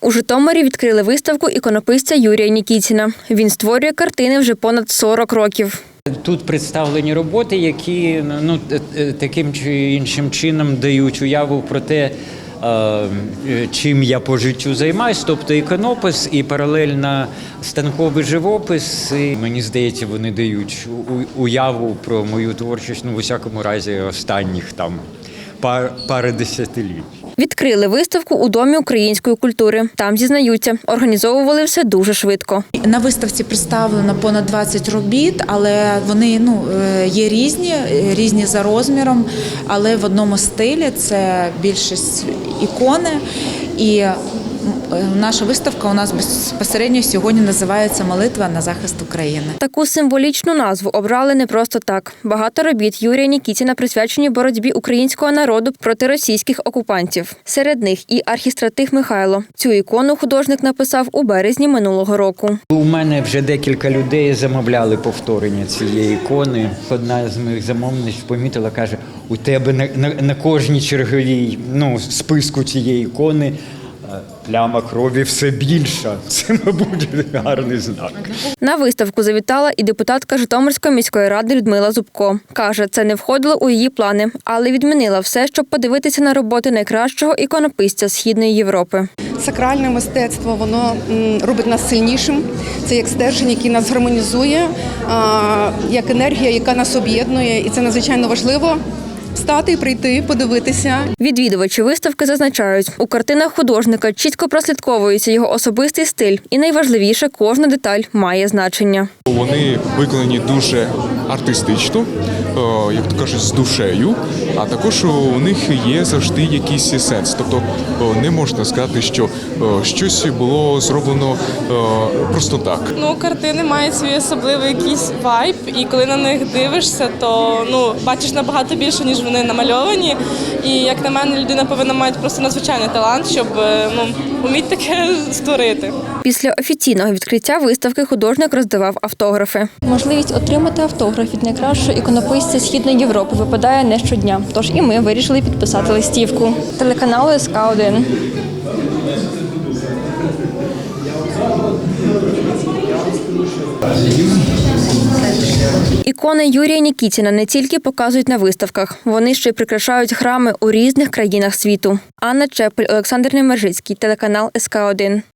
У Житомирі відкрили виставку іконописця Юрія Нікітіна. Він створює картини вже понад 40 років. Тут представлені роботи, які ну т- т- таким чи іншим чином дають уяву про те, е, е, чим я по життю займаюсь, тобто іконопис і паралельно станковий живопис. І мені здається, вони дають уяву про мою творчість, ну в усякому разі, останніх там пар, пари десятиліть. Відкрили виставку у Домі української культури. Там зізнаються, організовували все дуже швидко. На виставці представлено понад 20 робіт, але вони ну е, є різні, різні за розміром, але в одному стилі це більшість ікони. І наша виставка у нас безпосередньо сьогодні називається Молитва на захист України. Таку символічну назву обрали не просто так. Багато робіт Юрія Нікітіна присвячені боротьбі українського народу проти російських окупантів. Серед них і архістратих Михайло. Цю ікону художник написав у березні минулого року. У мене вже декілька людей замовляли повторення цієї ікони. Одна з моїх замовниць помітила, каже: у тебе на, на, на кожній черговій ну, списку цієї ікони е, пляма крові все більша. Це, мабуть, гарний знак. На виставку завітала і депутатка Житомирської міської ради Людмила Зубко. Каже, це не входило у її плани, але відмінила все, щоб подивитися на роботи найкращого іконописця Східної Європи. Сакральне мистецтво воно робить нас сильнішим. Це як стержень, який нас гармонізує, як енергія, яка нас об'єднує, і це надзвичайно важливо встати і прийти, подивитися. Відвідувачі виставки зазначають, у картинах художника чітко прослідковується його особистий стиль, і найважливіше, кожна деталь має значення. Вони виконані дуже артистично, як то кажуть, з душею, а також у них є завжди якийсь сенс. Тобто е, не можна сказати, що е, щось було зроблено е, просто так. Ну, картини мають свій особливий якийсь вайб, і коли на них дивишся, то ну бачиш набагато більше, ніж вони намальовані. І як на мене, людина повинна мати просто надзвичайний талант, щоб е, ну вміти таке створити. Після офіційного відкриття виставки художник роздавав автографи. Можливість отримати автограф від найкращого іконописця Східної Європи випадає не щодня. Тож і ми вирішили підписати листівку. Телеканал СК 1 Ікони Юрія Нікітіна не тільки показують на виставках, вони ще й прикрашають храми у різних країнах світу. Анна Чепель, Олександр Немержицький, телеканал СК 1